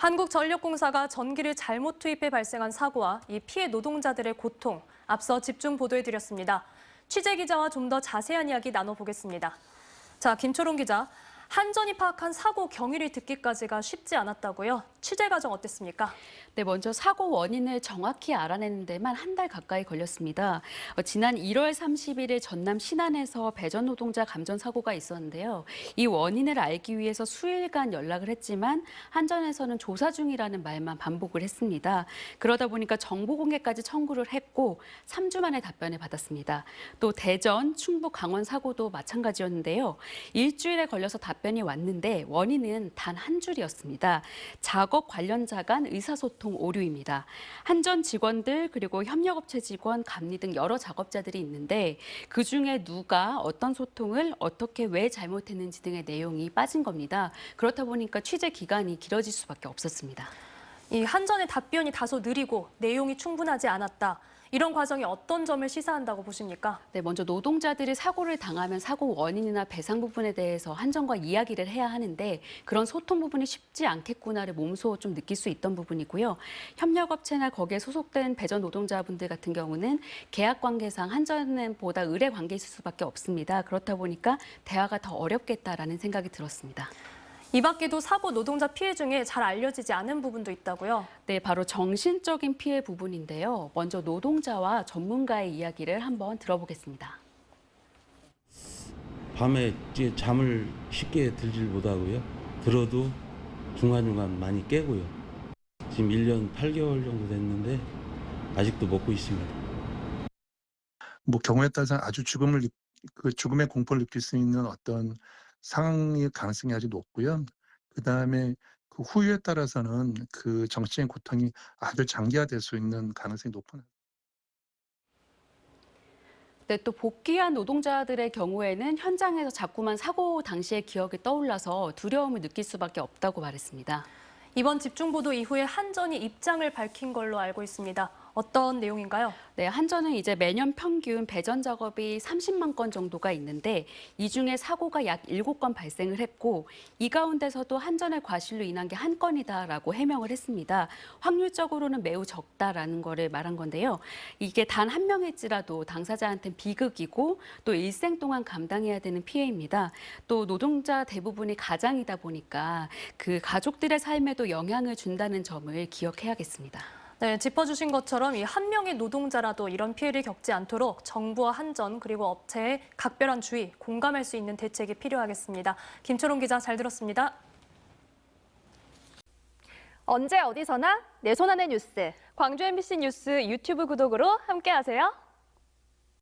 한국전력공사가 전기를 잘못 투입해 발생한 사고와 이 피해 노동자들의 고통, 앞서 집중 보도해드렸습니다. 취재 기자와 좀 더 자세한 이야기 나눠보겠습니다. 자, 김초롱 기자. 한전이 파악한 사고 경위를 듣기까지가 쉽지 않았다고요? 취재 과정 어땠습니까? 네, 먼저 사고 원인을 정확히 알아내는 데만 한 달 가까이 걸렸습니다. 어, 지난 1월 31일 전남 신안에서 배전 노동자 감전 사고가 있었는데요. 이 원인을 알기 위해서 수일간 연락을 했지만 한전에서는 조사 중이라는 말만 반복을 했습니다. 그러다 보니까 정보 공개까지 청구를 했고 3주 만에 답변을 받았습니다. 또 대전, 충북, 강원 사고도 마찬가지였는데요. 일주일에 걸려서 답 변이 왔는데 원인은 단 한 줄이었습니다. 작업 관련자 간 의사소통 오류입니다. 한전 직원들 그리고 협력업체 직원, 감리 등 여러 작업자들이 있는데 그중에 누가 어떤 소통을 어떻게 왜 잘못했는지 등의 내용이 빠진 겁니다. 그렇다 보니까 취재 기간이 길어질 수밖에 없었습니다. 이 한전의 답변이 다소 느리고 내용이 충분하지 않았다. 이런 과정이 어떤 점을 시사한다고 보십니까? 네, 먼저 노동자들이 사고를 당하면 사고 원인이나 배상 부분에 대해서 한전과 이야기를 해야 하는데 그런 소통 부분이 쉽지 않겠구나를 몸소 좀 느낄 수 있던 부분이고요. 협력업체나 거기에 소속된 배전 노동자분들 같은 경우는 계약 관계상 한전보다 의뢰 관계일 수밖에 없습니다. 그렇다 보니까 대화가 더 어렵겠다라는 생각이 들었습니다. 이 밖에도 사고 노동자 피해 중에 잘 알려지지 않은 부분도 있다고요? 네, 바로 정신적인 피해 부분인데요. 먼저 노동자와 전문가의 이야기를 한번 들어보겠습니다. 밤에 이제 잠을 쉽게 들질 못하고요. 들어도 중간중간 많이 깨고요. 지금 1년 8개월 정도 됐는데 아직도 먹고 있습니다. 뭐 경우에 따라서 아주 죽음을 느- 그 죽음의 공포를 느낄 수 있는 어떤 상황의 가능성이 아주 높고요. 그 다음에 그 후유에 따라서는 그 정신적인 고통이 아주 장기화될 수 있는 가능성이 높은. 네, 또 복귀한 노동자들의 경우에는 현장에서 자꾸만 사고 당시의 기억이 떠올라서 두려움을 느낄 수밖에 없다고 말했습니다. 이번 집중 보도 이후에 한전이 입장을 밝힌 걸로 알고 있습니다. 어떤 내용인가요? 네, 한전은 이제 매년 평균 배전 작업이 30만 건 정도가 있는데 이 중에 사고가 약 7건 발생을 했고 이 가운데서도 한전의 과실로 인한 게 한 건이다라고 해명을 했습니다. 확률적으로는 매우 적다라는 거를 말한 건데요. 이게 단 한 명일지라도 당사자한테는 비극이고 또 일생 동안 감당해야 되는 피해입니다. 또 노동자 대부분이 가장이다 보니까 그 가족들의 삶에도 영향을 준다는 점을 기억해야겠습니다. 네, 짚어주신 것처럼 이 한 명의 노동자라도 이런 피해를 겪지 않도록 정부와 한전 그리고 업체의 각별한 주의, 공감할 수 있는 대책이 필요하겠습니다. 김초롱 기자 잘 들었습니다. 언제 어디서나 내 손 안의 뉴스. 광주 MBC 뉴스 유튜브 구독으로 함께하세요.